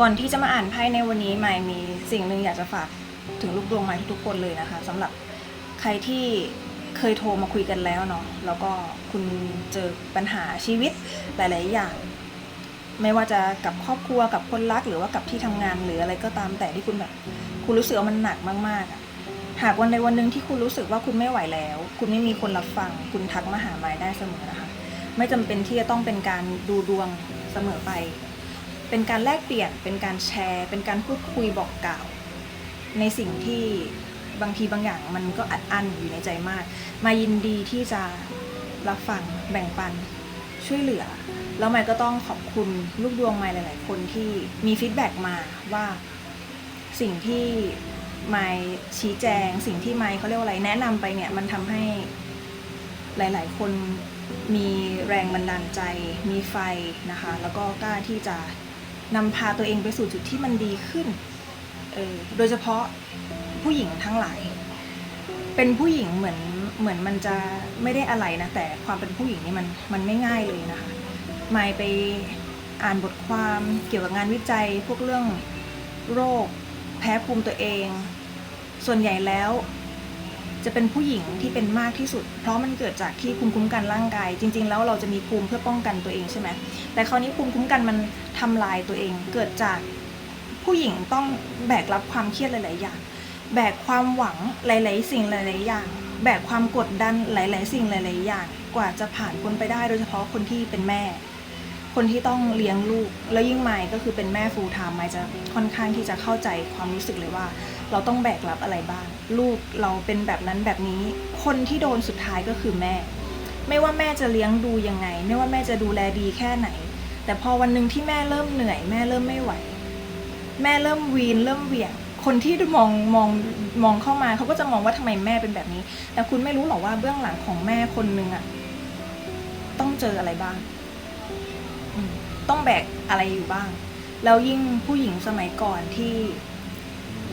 ก่อนที่จะมาอ่านไพ่ในวันนี้ไม่มีสิ่งหนึ่งอยากจะฝากถึงลูกดวงไม้ทุกๆคนเลยนะคะสำหรับใครที่เคยโทรมาคุยกันแล้วเนาะแล้วก็คุณเจอปัญหาชีวิตหลาย ๆ อย่าง ไม่ว่าจะกับครอบครัวกับคนรักหรือว่ากับที่ทำงานหรืออะไรก็ตามแต่ที่คุณแบบ คุณรู้สึกว่ามันหนักมากๆอะหากวันใดวันหนึ่งที่คุณรู้สึกว่าคุณไม่ไหวแล้ว คุณไม่มีคนรับฟัง คุณทักมาหาไม้ได้เสมอนะคะ ไม่จำเป็นที่จะต้องเป็นการดูดวงเสมอไป เป็นการแลกเปลี่ยน เป็นการแชร์ เป็นการพูดคุยบอกกล่าว ในสิ่งที่บางทีบางอย่างมันก็อัดอั้นอยู่ในใจมาก มายินดีที่จะรับฟังแบ่งปันช่วยเหลือ แล้วไม่ก็ต้องขอบคุณลูกดวงไม้หลาย ๆ คนที่มีฟีดแบ็กมาว่าสิ่งที่ไม้ชี้แจง สิ่งที่ไม้เขาเรียกว่าอะไรแนะนำไปเนี่ยมันทำให้หลาย ๆ คนมีแรงบันดาลใจ มีไฟนะคะ แล้วก็กล้าที่จะ นำพาตัวเองไปสู่จุดที่มันดีขึ้น เออ โดยเฉพาะผู้หญิงทั้งหลาย เป็นผู้หญิงเหมือนเหมือนมันจะไม่ได้อะไรนะ แต่ความเป็นผู้หญิงนี่มันมันไม่ง่ายเลยนะคะมายไปอ่านบทความเกี่ยวกับงานวิจัยพวกเรื่องโรค แพ้ภูมิตัวเอง ส่วนใหญ่แล้ว จะเป็นผู้หญิงที่เป็นมากที่สุด เพราะมันเกิดจากที่ภูมิคุ้มกันร่างกาย จริง ๆ แล้วเราจะมีภูมิเพื่อป้องกันตัวเองใช่ไหมแต่คราวนี้ภูมิคุ้มกันมัน ทำลายตัวเอง เกิดจากผู้หญิงต้องแบกรับความเครียดหลาย ๆ อย่าง แบกความหวังหลาย ๆ สิ่งหลาย ๆ อย่าง แบกความกดดันหลาย ๆ สิ่งหลาย ๆ อย่าง กว่าจะผ่านพ้นไปได้โดยเฉพาะคนที่เป็นแม่ คนที่ต้องเลี้ยงลูก แล้วยิ่งไมค์ก็คือเป็นแม่ฟูลไทม์ไมค์จะค่อนข้างที่จะเข้าใจความรู้สึกเลยว่า เราต้องแบกรับอะไรบ้าง ลูกเราเป็นแบบนั้นแบบนี้ คนที่โดนสุดท้ายก็คือแม่ ไม่ว่าแม่จะเลี้ยงดูยังไง ไม่ว่าแม่จะดูแลดีแค่ไหน แต่พอวันหนึ่งที่แม่เริ่มเหนื่อย แม่เริ่มไม่ไหว แม่เริ่มวีนเริ่มเหวี่ยง คนที่มองมองมองเข้ามาเขาก็จะมองว่าทำไมแม่เป็นแบบนี้ แต่คุณไม่รู้หรอกว่าเบื้องหลังของแม่คนหนึ่งอะต้องเจออะไรบ้างต้องแบกอะไรอยู่บ้าง แล้วยิ่งผู้หญิงสมัยก่อนที่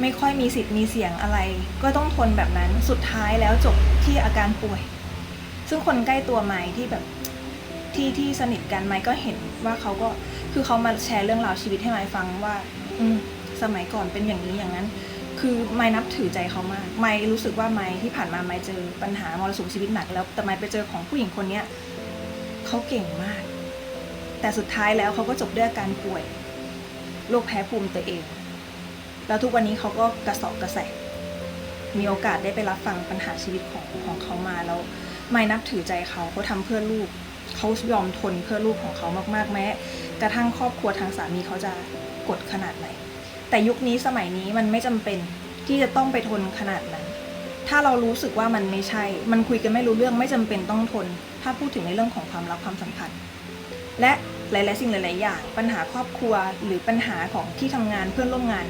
ไม่ค่อยมีสิทธิ์มีเสียงอะไร ก็ต้องทนแบบนั้นสุดท้ายแล้วจบที่อาการป่วย ซึ่งคนใกล้ตัวไม้ที่แบบ ที่ที่สนิทกันไม้ก็เห็นว่าเขาก็คือเขามาแชร์เรื่องราวชีวิตให้ไม้ฟังว่า อืมสมัยก่อนเป็นอย่างนี้อย่างนั้น คือไม่นับถือใจเขามากไม่รู้สึกว่าไม่ที่ผ่านมาไม่เจอปัญหามรสุมชีวิตหนักแล้ว แต่ไม่ไปเจอของผู้หญิงคนเนี้ยเขาเก่งมาก แต่สุดท้ายแล้วเขาก็จบด้วยอาการป่วยโรคแพ้ภูมิตัวเอง แล้วทุกวันนี้เขาก็กระสอบกระแสมีโอกาสได้ไปรับฟังปัญหาชีวิตของของเขามาแล้ว ไม่นับถือใจเขาเขาทำเพื่อลูก เขายอมทนเพื่อลูกของเขามากๆแม้กระทั่งครอบครัวทางสามีเขาจะกดขนาดไหน แต่ยุคนี้สมัยนี้มันไม่จำเป็นที่จะต้องไปทนขนาดนั้น ถ้าเรารู้สึกว่ามันไม่ใช่ มันคุยกันไม่รู้เรื่องไม่จำเป็นต้องทน ถ้าพูดถึงในเรื่องของความรักความสัมพันธ์ และหลาย ๆ สิ่งหลาย ๆ อย่าง ปัญหาครอบครัวหรือปัญหาของที่ทำงานเพื่อนร่วมงาน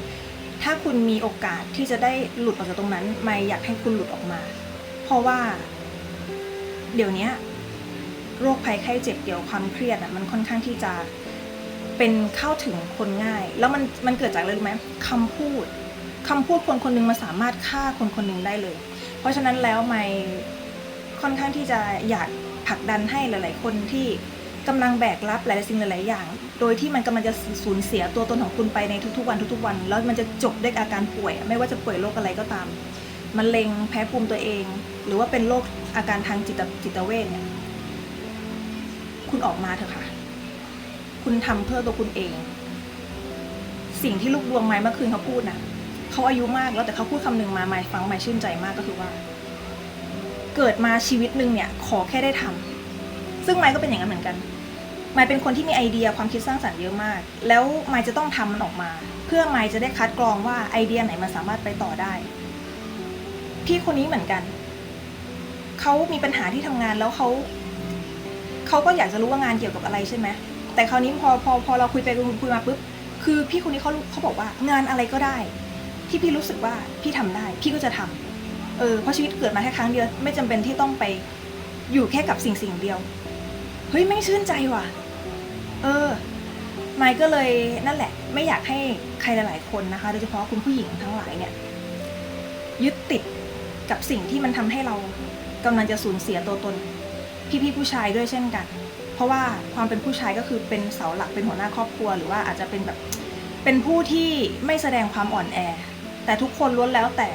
ถ้าคุณมีโอกาสที่จะได้หลุดออกจากตรงนั้น ไม่อยากให้คุณหลุดออกมา เพราะว่า เดี๋ยวนี้ โรคภัยไข้เจ็บเกี่ยวความเครียดอะมันค่อนข้างที่จะเป็นเข้าถึงคนง่าย แล้วมันมันเกิดจากอะไรรู้ไหมคำพูดคำพูดคนคนนึงมันสามารถฆ่าคนคนหนึงได้เลย เพราะฉะนั้นแล้วไม่ค่อนข้างที่จะอยากผลักดันให้หลาย ๆ คนที่กำลังแบกรับหลายๆสิ่งหลาย ๆ อย่าง โดยที่มันกำลังจะสูญเสียตัวตนของคุณไปในทุก ๆ วันทุก ๆ วัน แล้วมันจะจบด้วยอาการป่วย ไม่ว่าจะป่วยโรคอะไรก็ตามมะเร็งแพ้ภูมิตัวเอง หรือว่าเป็นโรคอาการทางจิตจิตเวชเนี่ย คุณออกมาเถอะค่ะ คุณทำเพื่อตัวคุณเอง สิ่งที่ลูกดวงไม้เมื่อคืนเขาพูดนะเขาอายุมากแล้วแต่เขาพูดคำหนึ่งมาไม้ฟังไม้ชื่นใจมากก็คือว่า เกิดมาชีวิตหนึ่งเนี่ย ขอแค่ได้ทำซึ่งไม้ก็เป็นอย่างนั้นเหมือนกันไม้เป็นคนที่มีไอเดียความคิดสร้างสรรค์เยอะมาก แล้วไม้จะต้องทำมันออกมา เพื่อไม้จะได้คัดกรองว่าไอเดียไหนมันสามารถไปต่อได้ พี่คนนี้เหมือนกันเขามีปัญหาที่ทำงานแล้วเขา เขาก็อยากจะรู้ว่างานเกี่ยวกับอะไรใช่ไหมแต่คราวนี้พอพอพอเราคุยไปคุยมาปุ๊บคือพี่คนนี้เขาเขาบอกว่างานอะไรก็ได้ ที่พี่รู้สึกว่าพี่ทำได้ พี่ก็จะทำเออเพราะชีวิตเกิดมาแค่ครั้งเดียวไม่จำเป็นที่ต้องไปอยู่แค่กับสิ่งสิ่งเดียวเฮ้ยไม่ชื่นใจว่ะ เออไมค์ก็เลยนั่นแหละ ไม่อยากให้ใครหลาย ๆ คนนะคะโดยเฉพาะคุณผู้หญิงทั้งหลายเนี่ยยึดติดกับสิ่งที่มันทำให้เรากำลังจะสูญเสียตัวตน พี่ๆผู้ชายด้วยเช่นกัน เพราะว่าความเป็นผู้ชายก็คือเป็นเสาหลักเป็นหัวหน้าครอบครัว หรือว่าอาจจะเป็นแบบเป็นผู้ที่ไม่แสดงความอ่อนแอ แต่ทุกคนล้วนแล้วแต่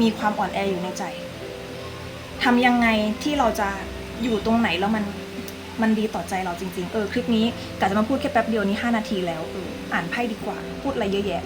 มีความอ่อนแออยู่ในใจทำยังไงที่เราจะอยู่ตรงไหนแล้วมันมันดีต่อใจเราจริง ๆ เออคลิปนี้กะจะมาพูดแค่แป๊บเดียวนี้5นาทีแล้วเอออ่านไพ่ดีกว่า พูดอะไรเยอะแยะ